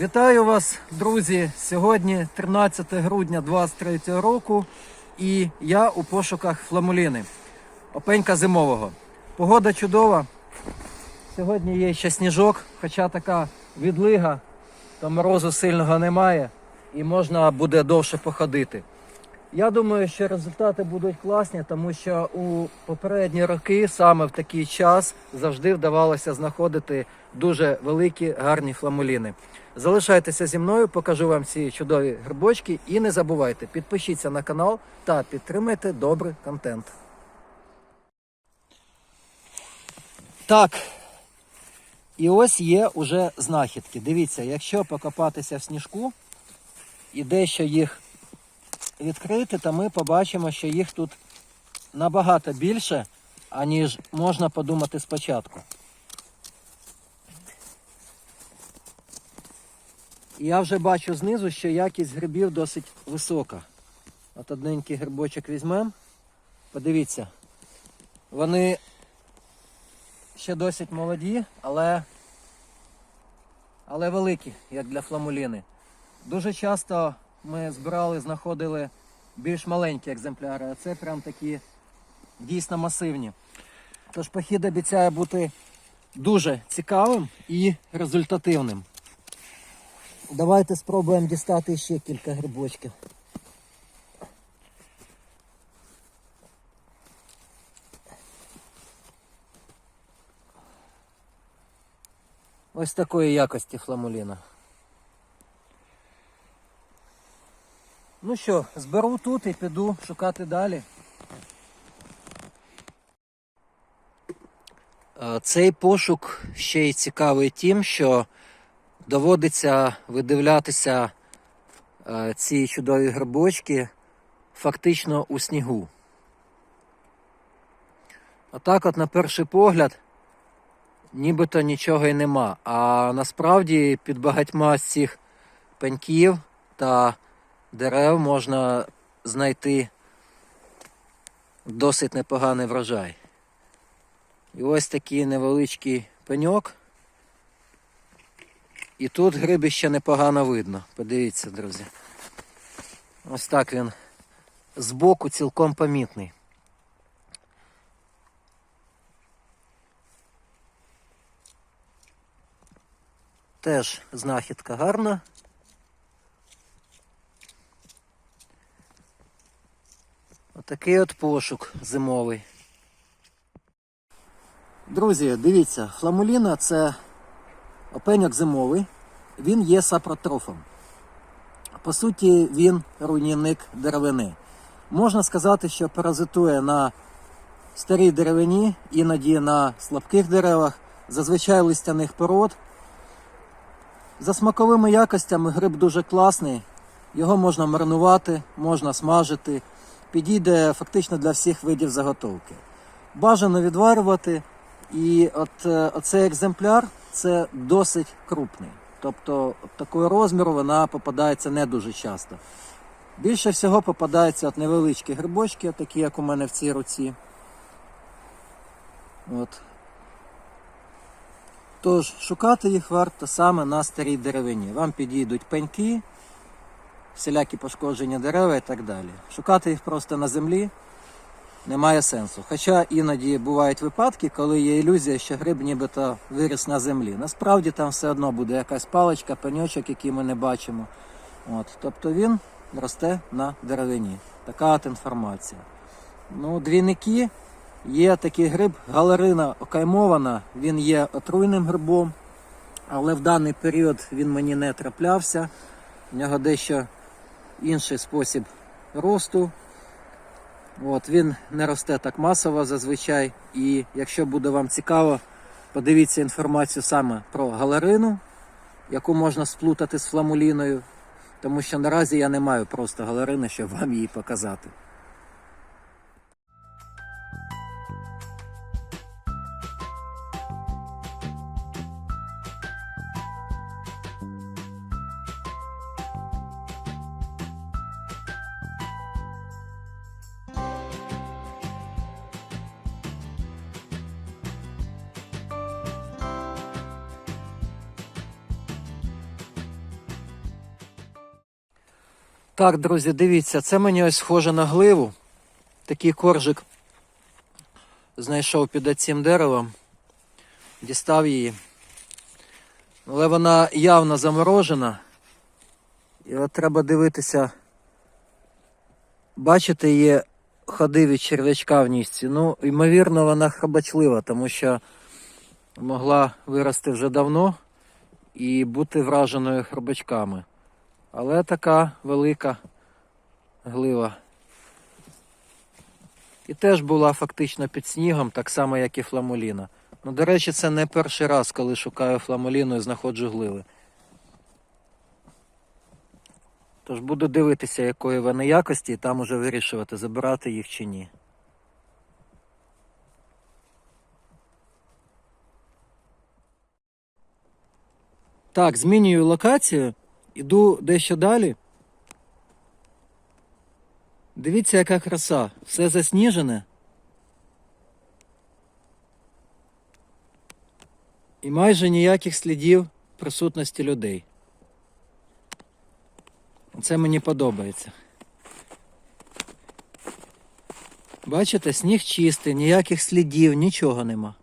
Вітаю вас, друзі! Сьогодні 13 грудня 2023 року, і я у пошуках фламуліни. Опенька зимового. Погода чудова. Сьогодні є ще сніжок, хоча така відлига, то морозу сильного немає і можна буде довше походити. Я думаю, що результати будуть класні, тому що у попередні роки саме в такий час завжди вдавалося знаходити дуже великі гарні фламуліни. Залишайтеся зі мною, покажу вам ці чудові грибочки і не забувайте, підпишіться на канал та підтримайте добрий контент. Так. І ось є уже знахідки. Дивіться, якщо покопатися в сніжку і дещо їх відкрити, то ми побачимо, що їх тут набагато більше, аніж можна подумати спочатку. І я вже бачу знизу, що якість грибів досить висока. От одненький грибочок візьмемо. Подивіться, вони ще досить молоді, але, але великі, як для фламуліни. Дуже часто ми збирали, знаходили більш маленькі екземпляри, а це прям такі дійсно масивні. Тож похід обіцяє бути дуже цікавим і результативним. Давайте спробуємо дістати ще кілька грибочків. Ось такої якості фламуліна. Ну що, зберу тут і піду шукати далі. Цей пошук ще й цікавий тим, що доводиться видивлятися е, ці чудові грибочки фактично у снігу. Отак, от на перший погляд, нібито нічого й нема. А насправді під багатьма з цих пеньків та дерев можна знайти досить непоганий врожай. І ось такий невеличкий пеньок. І тут гриби ще непогано видно. Подивіться, друзі. Ось так він збоку цілком помітний. Теж знахідка гарна. Отакий от пошук зимовий. Друзі, дивіться, фламуліна це опеньок зимовий, він є сапротрофом. По суті, він руйнівник деревини. Можна сказати, що паразитує на старій деревині, іноді на слабких деревах, зазвичай листяних пород. За смаковими якостями гриб дуже класний, його можна маринувати, можна смажити, підійде фактично для всіх видів заготовки. Бажано відварювати, і от е, оцей екземпляр це досить крупний. Тобто такого розміру вона попадається не дуже часто. Більше всього попадаються от невеличкі грибочки, такі як у мене в цій руці. От. Тож, шукати їх варто саме на старій деревині. Вам підійдуть пеньки, всілякі пошкодження дерева і так далі. Шукати їх просто на землі немає сенсу. Хоча іноді бувають випадки, коли є ілюзія, що гриб нібито виріс на землі. Насправді там все одно буде якась паличка, пеньочок, який ми не бачимо. От. Тобто він росте на деревині. Така от інформація. Ну, двійники є такий гриб, галерина окаймована, він є отруйним грибом, але в даний період він мені не траплявся. У нього дещо інший спосіб росту. От, він не росте так масово зазвичай. І якщо буде вам цікаво, подивіться інформацію саме про галерину, яку можна сплутати з фламуліною, тому що наразі я не маю просто галерини, щоб вам її показати. Так, друзі, дивіться, це мені ось схоже на гливу. Такий коржик знайшов під цим деревом, дістав її. Але вона явно заморожена. І от треба дивитися. Бачите, є ходи від черв'ячка в нісці. Ну, ймовірно, вона хробачлива, тому що могла вирости вже давно і бути враженою хробачками. Але така велика глива. І теж була фактично під снігом, так само, як і фламуліна. Ну, до речі, це не перший раз, коли шукаю фламуліну і знаходжу гливи. Тож буду дивитися, якої вони якості, і там уже вирішувати, забирати їх чи ні. Так, змінюю локацію, іду дещо далі. Дивіться, яка краса. Все засніжене. І майже ніяких слідів присутності людей. Це мені подобається. Бачите, сніг чистий, ніяких слідів, нічого нема.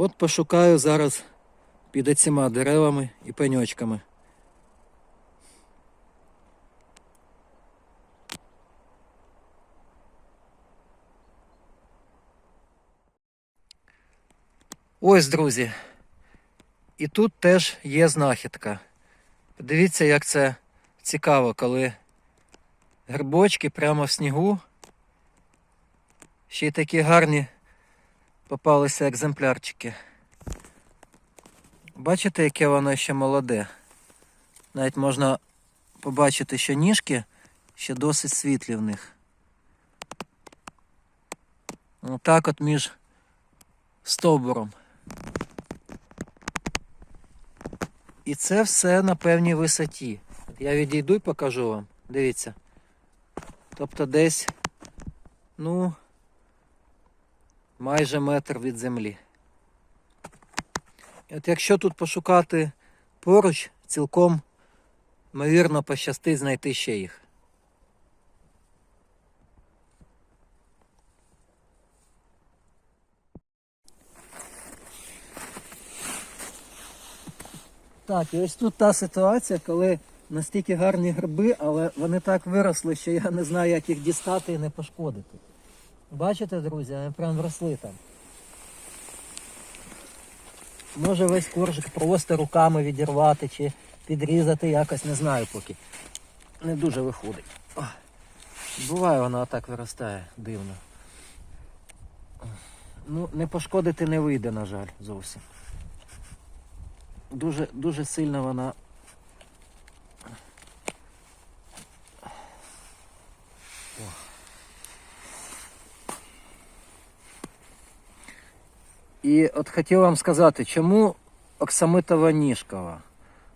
От пошукаю зараз під цими деревами і пеньочками. Ось, друзі. І тут теж є знахідка. Подивіться, як це цікаво, коли грибочки прямо в снігу. Ще й такі гарні попалися екземплярчики. Бачите, яке воно ще молоде? Навіть можна побачити, що ніжки ще досить світлі в них. Отак от між стовбуром. І це все на певній висоті. Я відійду і покажу вам. Дивіться. Тобто десь, ну, майже метр від землі. От якщо тут пошукати поруч, цілком, ймовірно, пощастить знайти ще їх. Так, і ось тут та ситуація, коли настільки гарні гриби, але вони так виросли, що я не знаю, як їх дістати і не пошкодити. Бачите, друзі, вони прям вросли там. Може весь коржик просто руками відірвати чи підрізати якось, не знаю поки. Не дуже виходить. Буває, вона отак виростає дивно. Ну, не пошкодити не вийде, на жаль, зовсім. Дуже, дуже сильно вона. І от хотів вам сказати, чому оксамитова ніжкова?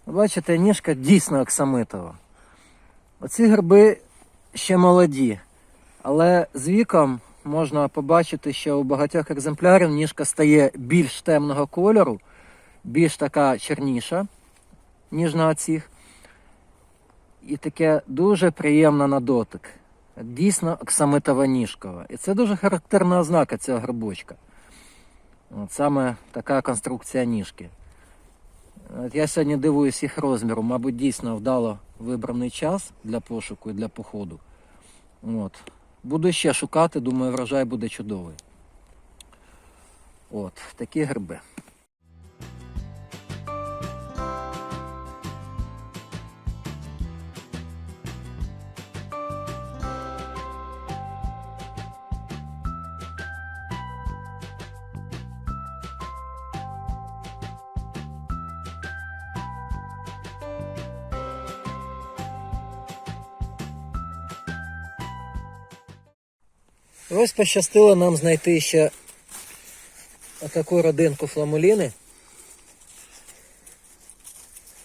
Бачите, ніжка дійсно оксамитова. Оці гриби ще молоді, але з віком можна побачити, що у багатьох екземплярів ніжка стає більш темного кольору, більш така чорніша, ніж на оцих. І таке дуже приємно на дотик. Дійсно оксамитова ніжкова. І це дуже характерна ознака цього грибочка. От саме така конструкція ніжки. От я сьогодні дивуюсь їх розміру, мабуть, дійсно вдало вибраний час для пошуку і для походу. От. Буду ще шукати, думаю, врожай буде чудовий. От, такі гриби. Ось пощастило нам знайти ще таку родинку фламуліни.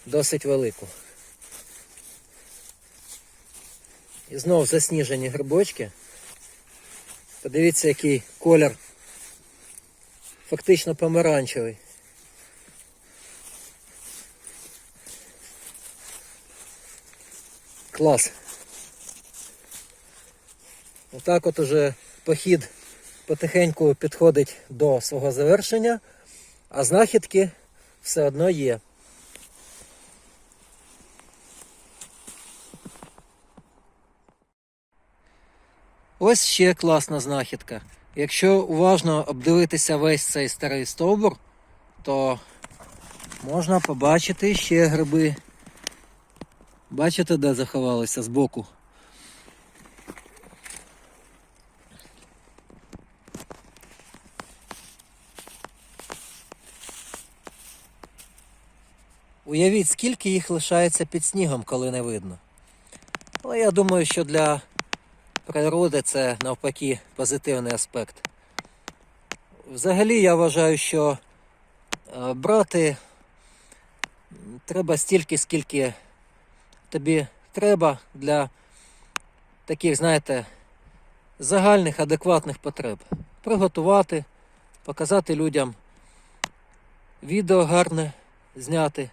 Досить велику. І знов засніжені грибочки. Подивіться, який колір фактично помаранчевий. Клас. Отак от уже похід потихеньку підходить до свого завершення, а знахідки все одно є. Ось ще класна знахідка. Якщо уважно обдивитися весь цей старий стовбур, то можна побачити ще гриби. Бачите, де заховалися збоку? Уявіть, скільки їх лишається під снігом, коли не видно. Але я думаю, що для природи це навпаки позитивний аспект. Взагалі я вважаю, що е, брати треба стільки, скільки тобі треба для таких, знаєте, загальних адекватних потреб. Приготувати, показати людям відео гарне зняти,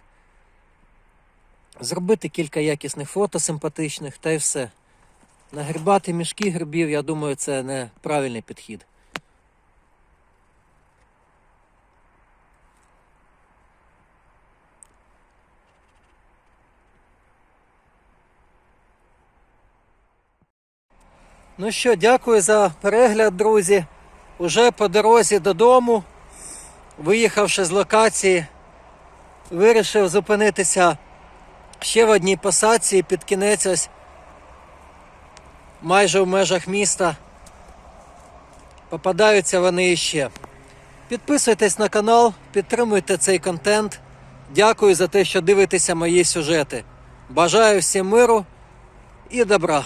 зробити кілька якісних фото симпатичних та й все. Нагрібати мішки грибів, я думаю, це не підхід. Ну що, дякую за перегляд, друзі. Уже по дорозі додому, виїхавши з локації, вирішив зупинитися ще в одній посадці під кінець ось майже в межах міста. Попадаються вони іще. Підписуйтесь на канал, підтримуйте цей контент. Дякую за те, що дивитеся мої сюжети. Бажаю всім миру і добра.